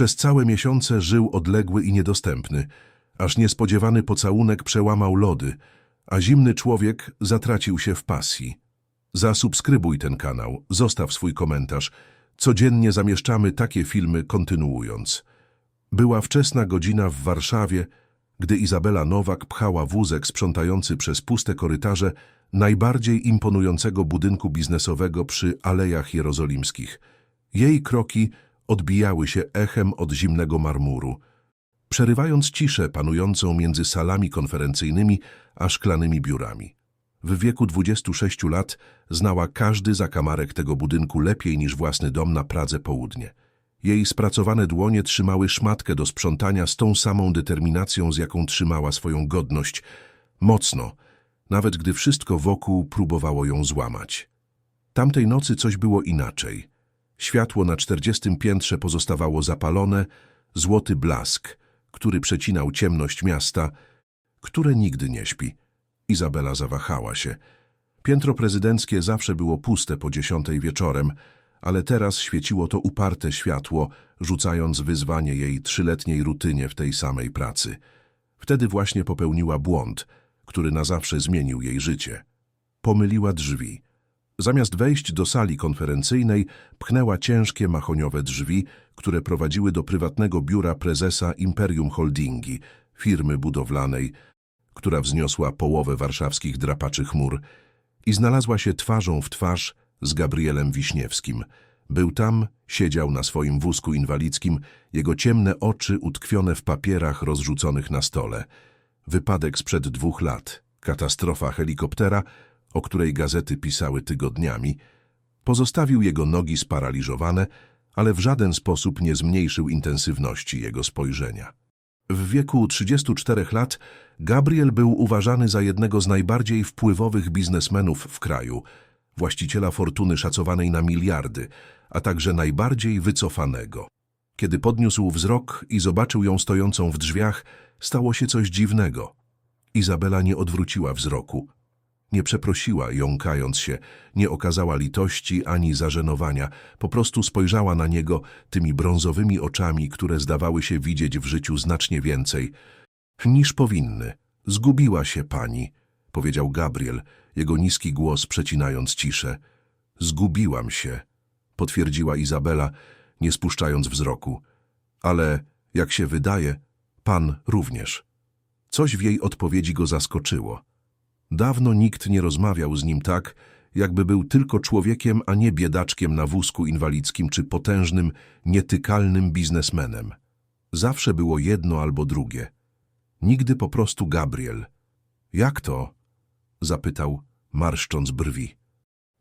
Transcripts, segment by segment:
Przez całe miesiące żył odległy i niedostępny, aż niespodziewany pocałunek przełamał lody, a zimny człowiek zatracił się w pasji. Zasubskrybuj ten kanał, zostaw swój komentarz. Codziennie zamieszczamy takie filmy, kontynuując. Była wczesna godzina w Warszawie, gdy Izabela Nowak pchała wózek sprzątający przez puste korytarze najbardziej imponującego budynku biznesowego przy Alejach Jerozolimskich. Jej kroki odbijały się echem od zimnego marmuru, przerywając ciszę panującą między salami konferencyjnymi a szklanymi biurami. W wieku 26 lat znała każdy zakamarek tego budynku lepiej niż własny dom na Pradze Południe. Jej spracowane dłonie trzymały szmatkę do sprzątania z tą samą determinacją, z jaką trzymała swoją godność. Mocno, nawet gdy wszystko wokół próbowało ją złamać. Tamtej nocy coś było inaczej. Światło na czterdziestym piętrze pozostawało zapalone, złoty blask, który przecinał ciemność miasta, które nigdy nie śpi. Izabela zawahała się. Piętro prezydenckie zawsze było puste po dziesiątej wieczorem, ale teraz świeciło to uparte światło, rzucając wyzwanie jej trzyletniej rutynie w tej samej pracy. Wtedy właśnie popełniła błąd, który na zawsze zmienił jej życie. Pomyliła drzwi. Zamiast wejść do sali konferencyjnej, pchnęła ciężkie mahoniowe drzwi, które prowadziły do prywatnego biura prezesa Imperium Holdingi, firmy budowlanej, która wzniosła połowę warszawskich drapaczy chmur i znalazła się twarzą w twarz z Gabrielem Wiśniewskim. Był tam, siedział na swoim wózku inwalidzkim, jego ciemne oczy utkwione w papierach rozrzuconych na stole. Wypadek sprzed dwóch lat, katastrofa helikoptera, o której gazety pisały tygodniami, pozostawił jego nogi sparaliżowane, ale w żaden sposób nie zmniejszył intensywności jego spojrzenia. W wieku 34 lat Gabriel był uważany za jednego z najbardziej wpływowych biznesmenów w kraju, właściciela fortuny szacowanej na miliardy, a także najbardziej wycofanego. Kiedy podniósł wzrok i zobaczył ją stojącą w drzwiach, stało się coś dziwnego. Izabela nie odwróciła wzroku. Nie przeprosiła, jąkając się, nie okazała litości ani zażenowania, po prostu spojrzała na niego tymi brązowymi oczami, które zdawały się widzieć w życiu znacznie więcej niż powinny. Zgubiła się pani, powiedział Gabriel, jego niski głos przecinając ciszę. Zgubiłam się, potwierdziła Izabela, nie spuszczając wzroku. Ale, jak się wydaje, pan również. Coś w jej odpowiedzi go zaskoczyło. Dawno nikt nie rozmawiał z nim tak, jakby był tylko człowiekiem, a nie biedaczkiem na wózku inwalidzkim czy potężnym, nietykalnym biznesmenem. Zawsze było jedno albo drugie. Nigdy po prostu Gabriel. Jak to? zapytał, marszcząc brwi.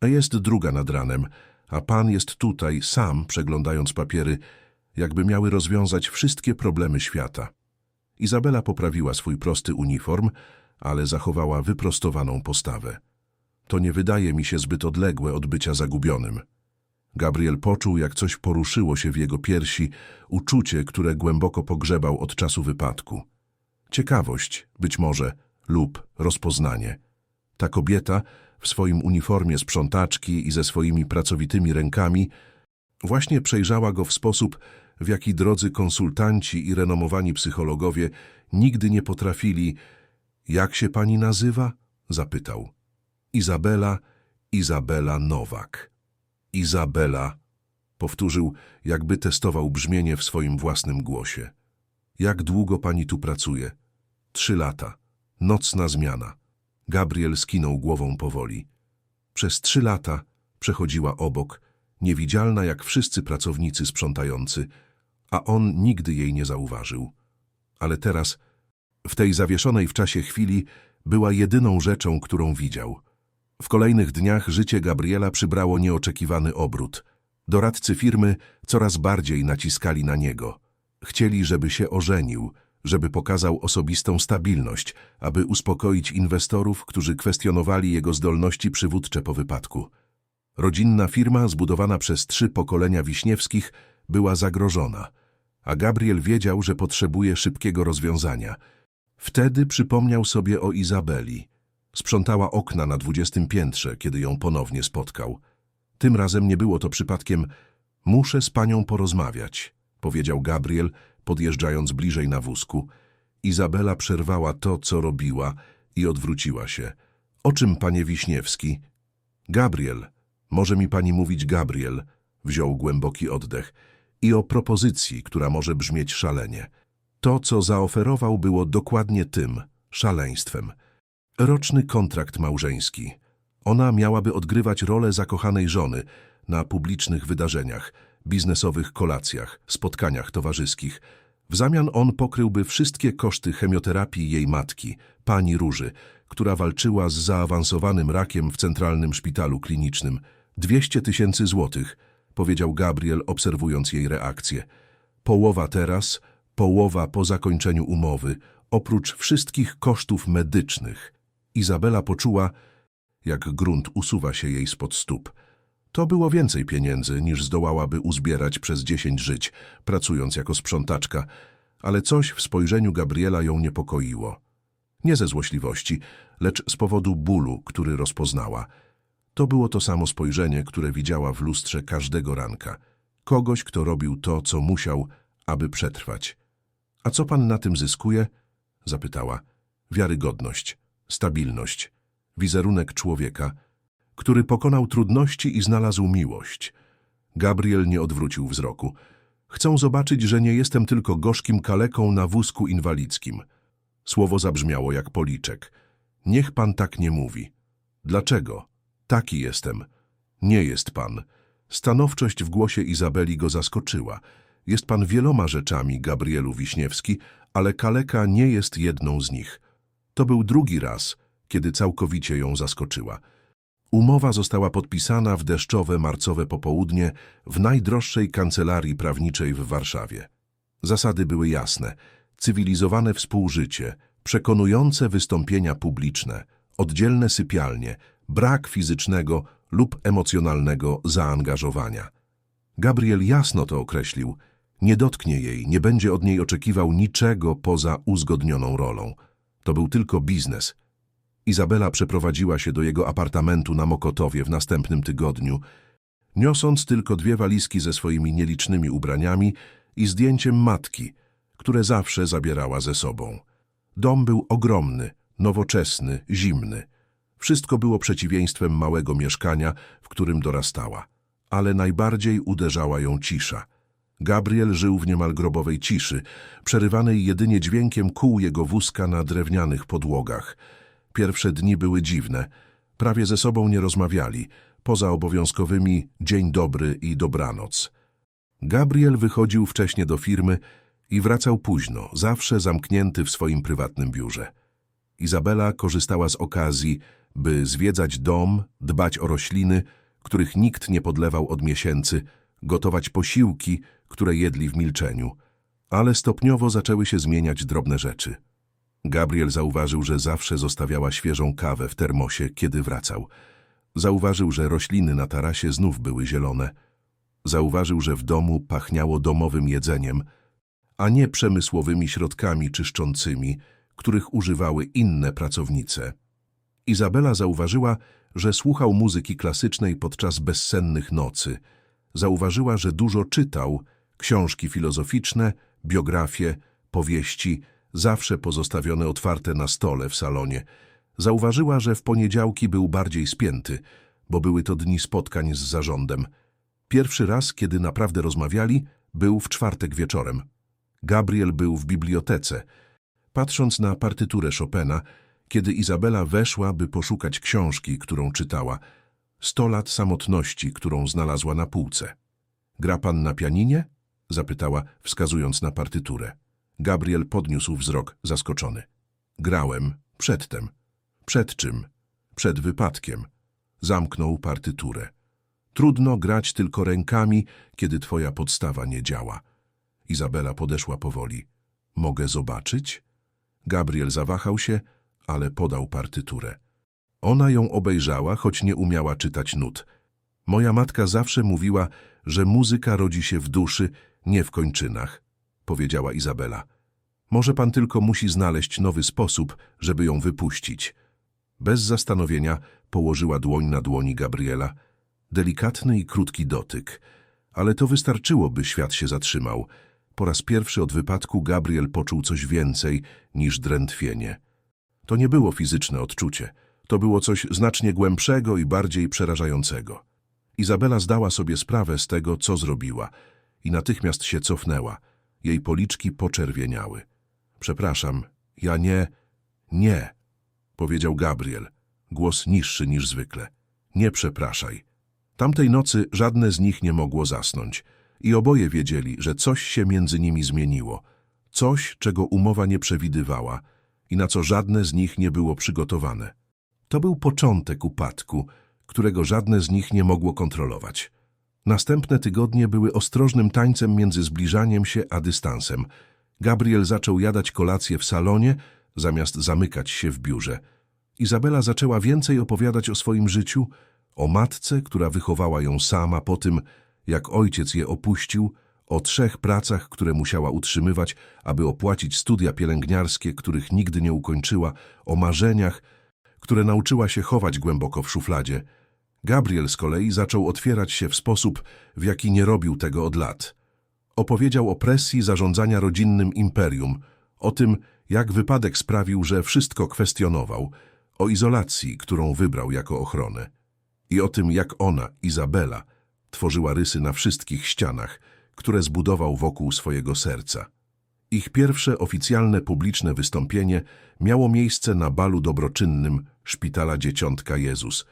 A jest druga nad ranem, a pan jest tutaj, sam, przeglądając papiery, jakby miały rozwiązać wszystkie problemy świata. Izabela poprawiła swój prosty uniform, ale zachowała wyprostowaną postawę. To nie wydaje mi się zbyt odległe od bycia zagubionym. Gabriel poczuł, jak coś poruszyło się w jego piersi, uczucie, które głęboko pogrzebał od czasu wypadku. Ciekawość, być może, lub rozpoznanie. Ta kobieta, w swoim uniformie sprzątaczki i ze swoimi pracowitymi rękami, właśnie przejrzała go w sposób, w jaki drodzy konsultanci i renomowani psychologowie nigdy nie potrafili. Jak się pani nazywa? zapytał. Izabela, Izabela Nowak. Izabela, powtórzył, jakby testował brzmienie w swoim własnym głosie. Jak długo pani tu pracuje? Trzy lata. Nocna zmiana. Gabriel skinął głową powoli. Przez trzy lata przechodziła obok, niewidzialna jak wszyscy pracownicy sprzątający, a on nigdy jej nie zauważył. Ale teraz, w tej zawieszonej w czasie chwili, była jedyną rzeczą, którą widział. W kolejnych dniach życie Gabriela przybrało nieoczekiwany obrót. Doradcy firmy coraz bardziej naciskali na niego. Chcieli, żeby się ożenił, żeby pokazał osobistą stabilność, aby uspokoić inwestorów, którzy kwestionowali jego zdolności przywódcze po wypadku. Rodzinna firma, zbudowana przez trzy pokolenia Wiśniewskich, była zagrożona, a Gabriel wiedział, że potrzebuje szybkiego rozwiązania. Wtedy przypomniał sobie o Izabeli. Sprzątała okna na dwudziestym piętrze, kiedy ją ponownie spotkał. Tym razem nie było to przypadkiem muszę z panią porozmawiać. powiedział Gabriel, podjeżdżając bliżej na wózku. Izabela przerwała to, co robiła i odwróciła się. O czym, panie Wiśniewski? Gabriel, może mi pani mówić Gabriel, wziął głęboki oddech, i o propozycji, która może brzmieć szalenie. To, co zaoferował, było dokładnie tym, szaleństwem. Roczny kontrakt małżeński. Ona miałaby odgrywać rolę zakochanej żony na publicznych wydarzeniach, biznesowych kolacjach, spotkaniach towarzyskich. W zamian on pokryłby wszystkie koszty chemioterapii jej matki, pani Róży, która walczyła z zaawansowanym rakiem w Centralnym Szpitalu Klinicznym. 200 tysięcy złotych, powiedział Gabriel, obserwując jej reakcję. Połowa teraz, połowa po zakończeniu umowy, oprócz wszystkich kosztów medycznych. Izabela poczuła, jak grunt usuwa się jej spod stóp. To było więcej pieniędzy, niż zdołałaby uzbierać przez dziesięć żyć, pracując jako sprzątaczka, ale coś w spojrzeniu Gabriela ją niepokoiło. Nie ze złośliwości, lecz z powodu bólu, który rozpoznała. To było to samo spojrzenie, które widziała w lustrze każdego ranka. Kogoś, kto robił to, co musiał, aby przetrwać. A co pan na tym zyskuje? Zapytała. Wiarygodność, stabilność, wizerunek człowieka, który pokonał trudności i znalazł miłość. Gabriel nie odwrócił wzroku. Chcą zobaczyć, że nie jestem tylko gorzkim kaleką na wózku inwalidzkim. Słowo zabrzmiało jak policzek. Niech pan tak nie mówi. Dlaczego? Taki jestem. Nie jest pan. Stanowczość w głosie Izabeli go zaskoczyła. Jest pan wieloma rzeczami, Gabrielu Wiśniewski, ale kaleka nie jest jedną z nich. To był drugi raz, kiedy całkowicie ją zaskoczyła. Umowa została podpisana w deszczowe marcowe popołudnie w najdroższej kancelarii prawniczej w Warszawie. Zasady były jasne. Cywilizowane współżycie, przekonujące wystąpienia publiczne, oddzielne sypialnie, brak fizycznego lub emocjonalnego zaangażowania. Gabriel jasno to określił. Nie dotknie jej, nie będzie od niej oczekiwał niczego poza uzgodnioną rolą. To był tylko biznes. Izabela przeprowadziła się do jego apartamentu na Mokotowie w następnym tygodniu, niosąc tylko dwie walizki ze swoimi nielicznymi ubraniami i zdjęciem matki, które zawsze zabierała ze sobą. Dom był ogromny, nowoczesny, zimny. Wszystko było przeciwieństwem małego mieszkania, w którym dorastała. Ale najbardziej uderzała ją cisza. Gabriel żył w niemal grobowej ciszy, przerywanej jedynie dźwiękiem kół jego wózka na drewnianych podłogach. Pierwsze dni były dziwne. Prawie ze sobą nie rozmawiali, poza obowiązkowymi dzień dobry i dobranoc. Gabriel wychodził wcześnie do firmy i wracał późno, zawsze zamknięty w swoim prywatnym biurze. Izabela korzystała z okazji, by zwiedzać dom, dbać o rośliny, których nikt nie podlewał od miesięcy, gotować posiłki, które jedli w milczeniu. Ale stopniowo zaczęły się zmieniać drobne rzeczy. Gabriel zauważył, że zawsze zostawiała świeżą kawę w termosie, kiedy wracał. Zauważył, że rośliny na tarasie znów były zielone. Zauważył, że w domu pachniało domowym jedzeniem, a nie przemysłowymi środkami czyszczącymi, których używały inne pracownice. Izabela zauważyła, że słuchał muzyki klasycznej podczas bezsennych nocy. Zauważyła, że dużo czytał, książki filozoficzne, biografie, powieści, zawsze pozostawione otwarte na stole w salonie. Zauważyła, że w poniedziałki był bardziej spięty, bo były to dni spotkań z zarządem. Pierwszy raz, kiedy naprawdę rozmawiali, był w czwartek wieczorem. Gabriel był w bibliotece. Patrząc na partyturę Chopina, kiedy Izabela weszła, by poszukać książki, którą czytała, sto lat samotności, którą znalazła na półce. Gra pan na pianinie? Zapytała, wskazując na partyturę. Gabriel podniósł wzrok, zaskoczony. Grałem, przedtem. Przed czym? Przed wypadkiem. Zamknął partyturę. Trudno grać tylko rękami, kiedy twoja podstawa nie działa. Izabela podeszła powoli. Mogę zobaczyć? Gabriel zawahał się, ale podał partyturę. Ona ją obejrzała, choć nie umiała czytać nut. Moja matka zawsze mówiła, że muzyka rodzi się w duszy, nie w kończynach, powiedziała Izabela. Może pan tylko musi znaleźć nowy sposób, żeby ją wypuścić. Bez zastanowienia położyła dłoń na dłoni Gabriela. Delikatny i krótki dotyk. Ale to wystarczyło, by świat się zatrzymał. Po raz pierwszy od wypadku Gabriel poczuł coś więcej niż drętwienie. To nie było fizyczne odczucie. To było coś znacznie głębszego i bardziej przerażającego. Izabela zdała sobie sprawę z tego, co zrobiła i natychmiast się cofnęła. Jej policzki poczerwieniały. Przepraszam, ja nie... Nie, powiedział Gabriel, głos niższy niż zwykle. Nie przepraszaj. Tamtej nocy żadne z nich nie mogło zasnąć i oboje wiedzieli, że coś się między nimi zmieniło. Coś, czego umowa nie przewidywała i na co żadne z nich nie było przygotowane. To był początek upadku, którego żadne z nich nie mogło kontrolować. Następne tygodnie były ostrożnym tańcem między zbliżaniem się a dystansem. Gabriel zaczął jadać kolację w salonie, zamiast zamykać się w biurze. Izabela zaczęła więcej opowiadać o swoim życiu, o matce, która wychowała ją sama po tym, jak ojciec je opuścił, o trzech pracach, które musiała utrzymywać, aby opłacić studia pielęgniarskie, których nigdy nie ukończyła, o marzeniach, które nauczyła się chować głęboko w szufladzie. Gabriel z kolei zaczął otwierać się w sposób, w jaki nie robił tego od lat. Opowiedział o presji zarządzania rodzinnym imperium, o tym, jak wypadek sprawił, że wszystko kwestionował, o izolacji, którą wybrał jako ochronę i o tym, jak ona, Izabela, tworzyła rysy na wszystkich ścianach, które zbudował wokół swojego serca. Ich pierwsze oficjalne publiczne wystąpienie miało miejsce na balu dobroczynnym Szpitala Dzieciątka Jezus,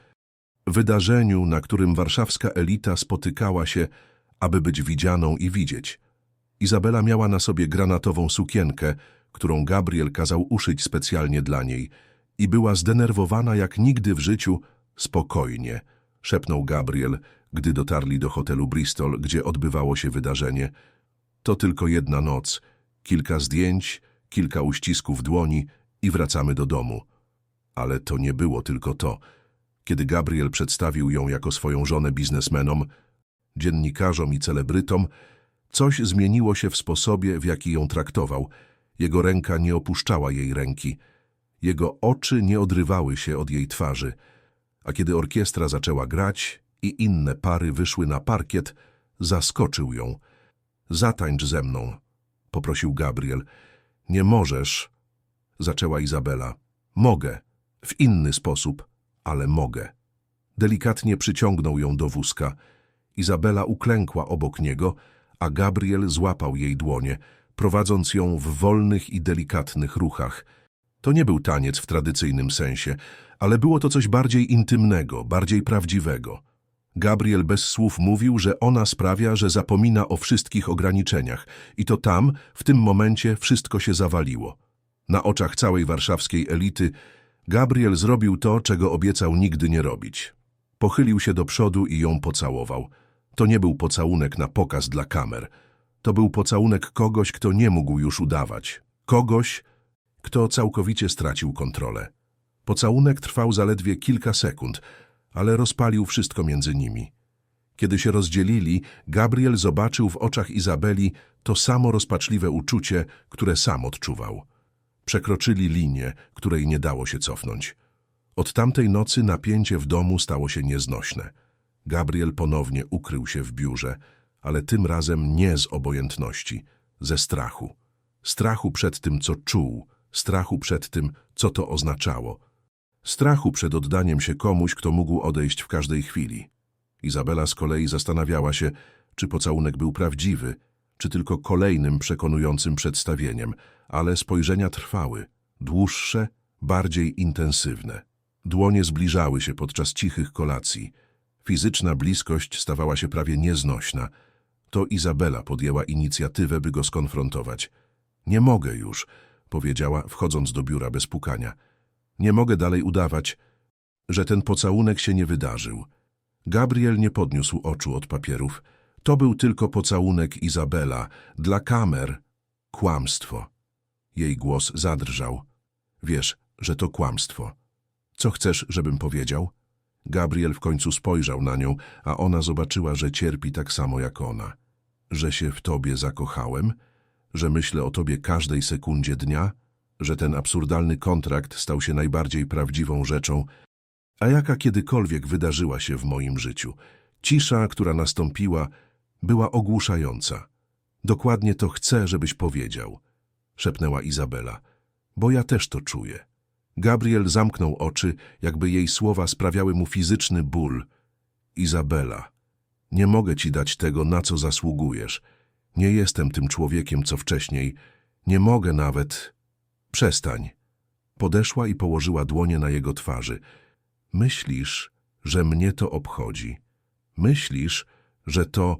wydarzeniu, na którym warszawska elita spotykała się, aby być widzianą i widzieć. Izabela miała na sobie granatową sukienkę, którą Gabriel kazał uszyć specjalnie dla niej i była zdenerwowana jak nigdy w życiu, spokojnie, szepnął Gabriel, gdy dotarli do hotelu Bristol, gdzie odbywało się wydarzenie. To tylko jedna noc, kilka zdjęć, kilka uścisków dłoni i wracamy do domu. Ale to nie było tylko to. Kiedy Gabriel przedstawił ją jako swoją żonę biznesmenom, dziennikarzom i celebrytom, coś zmieniło się w sposobie, w jaki ją traktował. Jego ręka nie opuszczała jej ręki. Jego oczy nie odrywały się od jej twarzy. A kiedy orkiestra zaczęła grać i inne pary wyszły na parkiet, zaskoczył ją. Zatańcz ze mną, poprosił Gabriel. Nie możesz, zaczęła Izabela. Mogę, w inny sposób, ale mogę. Delikatnie przyciągnął ją do wózka. Izabela uklękła obok niego, a Gabriel złapał jej dłonie, prowadząc ją w wolnych i delikatnych ruchach. To nie był taniec w tradycyjnym sensie, ale było to coś bardziej intymnego, bardziej prawdziwego. Gabriel bez słów mówił, że ona sprawia, że zapomina o wszystkich ograniczeniach i to tam, w tym momencie, wszystko się zawaliło. Na oczach całej warszawskiej elity Gabriel zrobił to, czego obiecał nigdy nie robić. Pochylił się do przodu i ją pocałował. To nie był pocałunek na pokaz dla kamer. To był pocałunek kogoś, kto nie mógł już udawać. Kogoś, kto całkowicie stracił kontrolę. Pocałunek trwał zaledwie kilka sekund, ale rozpalił wszystko między nimi. Kiedy się rozdzielili, Gabriel zobaczył w oczach Izabeli to samo rozpaczliwe uczucie, które sam odczuwał. Przekroczyli linię, której nie dało się cofnąć. Od tamtej nocy napięcie w domu stało się nieznośne. Gabriel ponownie ukrył się w biurze, ale tym razem nie z obojętności, ze strachu. Strachu przed tym, co czuł, strachu przed tym, co to oznaczało. Strachu przed oddaniem się komuś, kto mógł odejść w każdej chwili. Izabela z kolei zastanawiała się, czy pocałunek był prawdziwy, czy tylko kolejnym przekonującym przedstawieniem, ale spojrzenia trwały, dłuższe, bardziej intensywne. Dłonie zbliżały się podczas cichych kolacji. Fizyczna bliskość stawała się prawie nieznośna. To Izabela podjęła inicjatywę, by go skonfrontować. Nie mogę już, powiedziała, wchodząc do biura bez pukania. Nie mogę dalej udawać, że ten pocałunek się nie wydarzył. Gabriel nie podniósł oczu od papierów. To był tylko pocałunek Izabela, dla kamer. Kłamstwo. Jej głos zadrżał. Wiesz, że to kłamstwo. Co chcesz, żebym powiedział? Gabriel w końcu spojrzał na nią, a ona zobaczyła, że cierpi tak samo jak ona. Że się w tobie zakochałem? Że myślę o tobie każdej sekundzie dnia? Że ten absurdalny kontrakt stał się najbardziej prawdziwą rzeczą, a jaka kiedykolwiek wydarzyła się w moim życiu. Cisza, która nastąpiła, była ogłuszająca. Dokładnie to chcę, żebyś powiedział, szepnęła Izabela, bo ja też to czuję. Gabriel zamknął oczy, jakby jej słowa sprawiały mu fizyczny ból. Izabela, nie mogę ci dać tego, na co zasługujesz. Nie jestem tym człowiekiem, co wcześniej. Nie mogę nawet. Przestań. Podeszła i położyła dłonie na jego twarzy. Myślisz, że mnie to obchodzi. Myślisz, że to,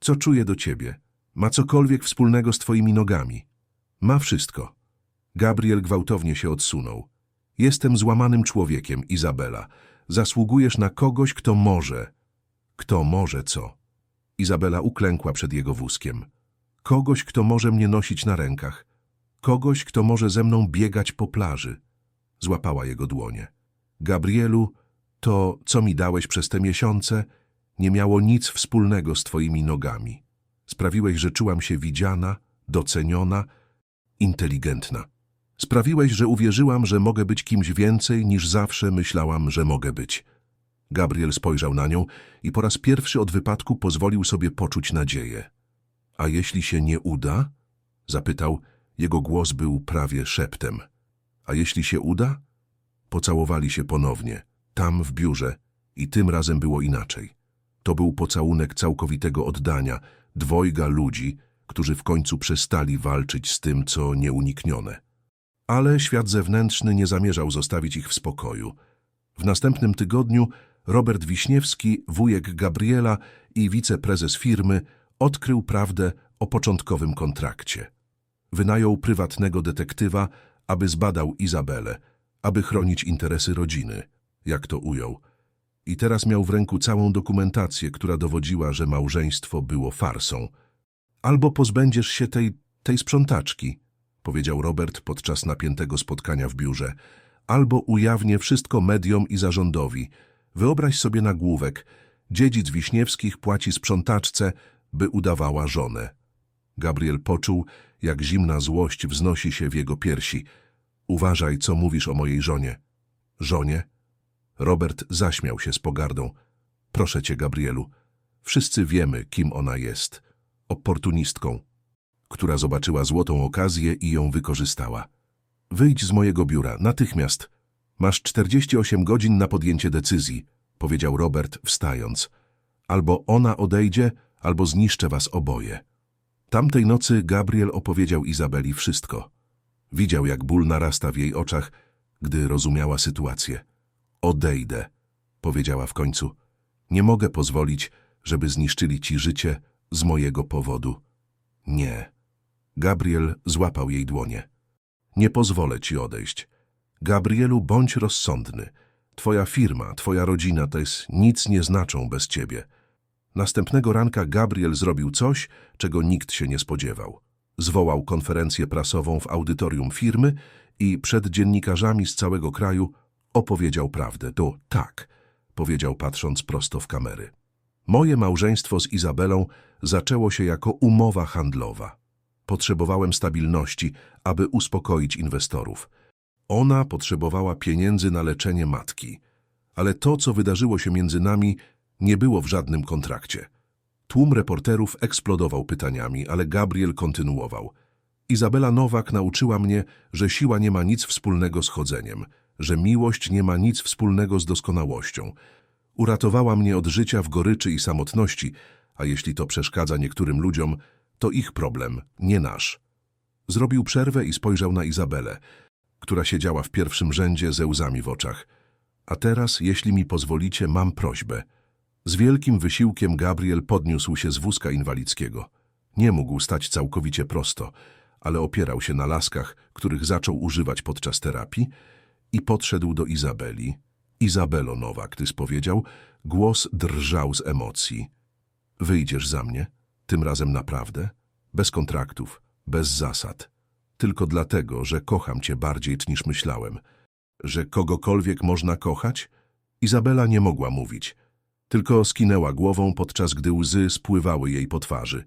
co czuję do ciebie, ma cokolwiek wspólnego z twoimi nogami. Ma wszystko. Gabriel gwałtownie się odsunął. Jestem złamanym człowiekiem, Izabela. Zasługujesz na kogoś, kto może. Kto może co? Izabela uklękła przed jego wózkiem. Kogoś, kto może mnie nosić na rękach. Kogoś, kto może ze mną biegać po plaży. Złapała jego dłonie. Gabrielu, to, co mi dałeś przez te miesiące, nie miało nic wspólnego z twoimi nogami. Sprawiłeś, że czułam się widziana, doceniona, inteligentna. Sprawiłeś, że uwierzyłam, że mogę być kimś więcej niż zawsze myślałam, że mogę być. Gabriel spojrzał na nią i po raz pierwszy od wypadku pozwolił sobie poczuć nadzieję. A jeśli się nie uda? Zapytał. Jego głos był prawie szeptem. A jeśli się uda? Pocałowali się ponownie, tam w biurze i tym razem było inaczej. To był pocałunek całkowitego oddania, dwojga ludzi, którzy w końcu przestali walczyć z tym, co nieuniknione. Ale świat zewnętrzny nie zamierzał zostawić ich w spokoju. W następnym tygodniu Robert Wiśniewski, wujek Gabriela i wiceprezes firmy odkrył prawdę o początkowym kontrakcie. Wynajął prywatnego detektywa, aby zbadał Izabelę, aby chronić interesy rodziny, jak to ujął. I teraz miał w ręku całą dokumentację, która dowodziła, że małżeństwo było farsą. Albo pozbędziesz się tej, tej sprzątaczki, powiedział Robert podczas napiętego spotkania w biurze, albo ujawnię wszystko mediom i zarządowi. Wyobraź sobie nagłówek. Dziedzic Wiśniewskich płaci sprzątaczce, by udawała żonę. Gabriel poczuł, jak zimna złość wznosi się w jego piersi. Uważaj, co mówisz o mojej żonie. Żonie? Robert zaśmiał się z pogardą. Proszę cię, Gabrielu, wszyscy wiemy, kim ona jest. Oportunistką, która zobaczyła złotą okazję i ją wykorzystała. Wyjdź z mojego biura, natychmiast. Masz 48 godzin na podjęcie decyzji, powiedział Robert, wstając. Albo ona odejdzie, albo zniszczę was oboje. Tamtej nocy Gabriel opowiedział Izabeli wszystko. Widział, jak ból narasta w jej oczach, gdy rozumiała sytuację. Odejdę, powiedziała w końcu. Nie mogę pozwolić, żeby zniszczyli ci życie z mojego powodu. Nie. Gabriel złapał jej dłonie. Nie pozwolę ci odejść. Gabrielu, bądź rozsądny. Twoja firma, twoja rodzina to jest nic nie znaczą bez ciebie. Następnego ranka Gabriel zrobił coś, czego nikt się nie spodziewał. Zwołał konferencję prasową w audytorium firmy i przed dziennikarzami z całego kraju opowiedział prawdę. To tak, powiedział patrząc prosto w kamery. Moje małżeństwo z Izabelą zaczęło się jako umowa handlowa. Potrzebowałem stabilności, aby uspokoić inwestorów. Ona potrzebowała pieniędzy na leczenie matki. Ale to, co wydarzyło się między nami, nie było w żadnym kontrakcie. Tłum reporterów eksplodował pytaniami, ale Gabriel kontynuował. Izabela Nowak nauczyła mnie, że siła nie ma nic wspólnego z chodzeniem, że miłość nie ma nic wspólnego z doskonałością. Uratowała mnie od życia w goryczy i samotności, a jeśli to przeszkadza niektórym ludziom, to ich problem, nie nasz. Zrobił przerwę i spojrzał na Izabelę, która siedziała w pierwszym rzędzie ze łzami w oczach. A teraz, jeśli mi pozwolicie, mam prośbę. Z wielkim wysiłkiem Gabriel podniósł się z wózka inwalidzkiego. Nie mógł stać całkowicie prosto, ale opierał się na laskach, których zaczął używać podczas terapii i podszedł do Izabeli. Izabelo Nowak, ty spowiedział, głos drżał z emocji. Wyjdziesz za mnie? Tym razem naprawdę? Bez kontraktów, bez zasad. Tylko dlatego, że kocham cię bardziej niż myślałem. Że kogokolwiek można kochać? Izabela nie mogła mówić. Tylko skinęła głową, podczas gdy łzy spływały jej po twarzy.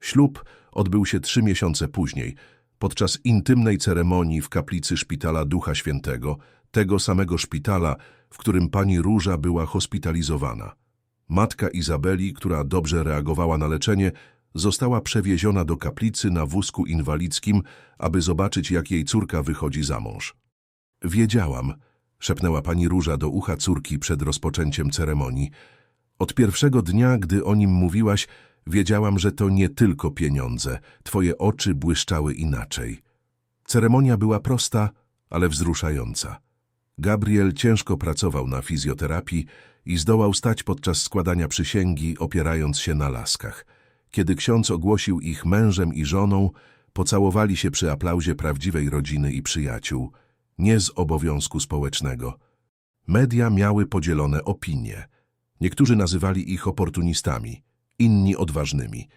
Ślub odbył się trzy miesiące później, podczas intymnej ceremonii w kaplicy szpitala Ducha Świętego, tego samego szpitala, w którym pani Róża była hospitalizowana. Matka Izabeli, która dobrze reagowała na leczenie, została przewieziona do kaplicy na wózku inwalidzkim, aby zobaczyć, jak jej córka wychodzi za mąż. Wiedziałam, szepnęła pani Róża do ucha córki przed rozpoczęciem ceremonii. Od pierwszego dnia, gdy o nim mówiłaś, wiedziałam, że to nie tylko pieniądze. Twoje oczy błyszczały inaczej. Ceremonia była prosta, ale wzruszająca. Gabriel ciężko pracował na fizjoterapii i zdołał stać podczas składania przysięgi, opierając się na laskach. Kiedy ksiądz ogłosił ich mężem i żoną, pocałowali się przy aplauzie prawdziwej rodziny i przyjaciół, nie z obowiązku społecznego. Media miały podzielone opinie. Niektórzy nazywali ich oportunistami, inni odważnymi,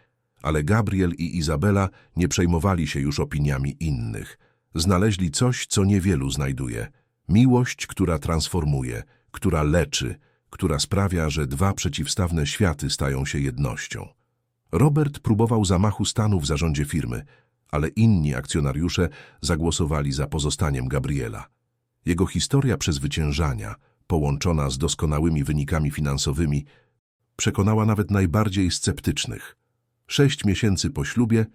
ale Gabriel i Izabela nie przejmowali się już opiniami innych. Znaleźli coś, co niewielu znajduje. Miłość, która transformuje, która leczy, która sprawia, że dwa przeciwstawne światy stają się jednością. Robert próbował zamachu stanu w zarządzie firmy, ale inni akcjonariusze zagłosowali za pozostaniem Gabriela. Jego historia przezwyciężania, połączona z doskonałymi wynikami finansowymi, przekonała nawet najbardziej sceptycznych. Sześć miesięcy po ślubie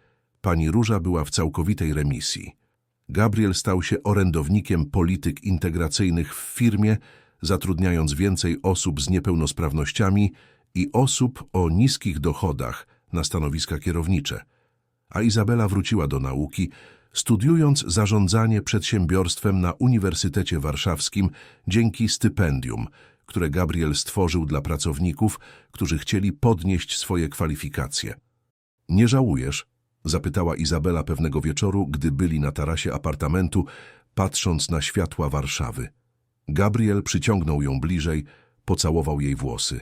pani Róża była w całkowitej remisji. Gabriel stał się orędownikiem polityk integracyjnych w firmie, zatrudniając więcej osób z niepełnosprawnościami i osób o niskich dochodach na stanowiska kierownicze. A Izabela wróciła do nauki, studiując zarządzanie przedsiębiorstwem na Uniwersytecie Warszawskim dzięki stypendium, które Gabriel stworzył dla pracowników, którzy chcieli podnieść swoje kwalifikacje. Nie żałujesz? Zapytała Izabela pewnego wieczoru, gdy byli na tarasie apartamentu, patrząc na światła Warszawy. Gabriel przyciągnął ją bliżej, pocałował jej włosy.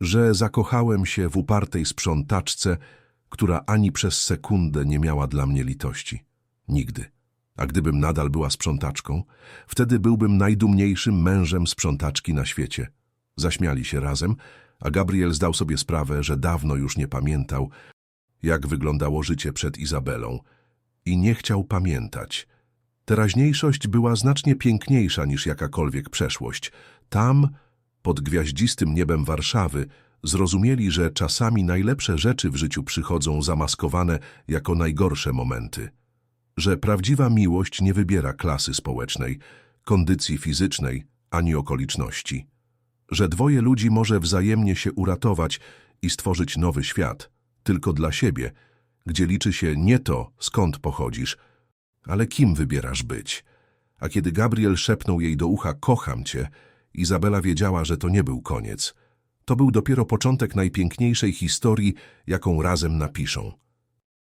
Że zakochałem się w upartej sprzątaczce, która ani przez sekundę nie miała dla mnie litości. Nigdy. A gdybym nadal była sprzątaczką, wtedy byłbym najdumniejszym mężem sprzątaczki na świecie. Zaśmiali się razem, a Gabriel zdał sobie sprawę, że dawno już nie pamiętał, jak wyglądało życie przed Izabelą i nie chciał pamiętać. Teraźniejszość była znacznie piękniejsza niż jakakolwiek przeszłość. Tam, pod gwiaździstym niebem Warszawy, zrozumieli, że czasami najlepsze rzeczy w życiu przychodzą zamaskowane jako najgorsze momenty. Że prawdziwa miłość nie wybiera klasy społecznej, kondycji fizycznej ani okoliczności. Że dwoje ludzi może wzajemnie się uratować i stworzyć nowy świat, tylko dla siebie, gdzie liczy się nie to, skąd pochodzisz, ale kim wybierasz być. A kiedy Gabriel szepnął jej do ucha kocham cię, Izabela wiedziała, że to nie był koniec. To był dopiero początek najpiękniejszej historii, jaką razem napiszą.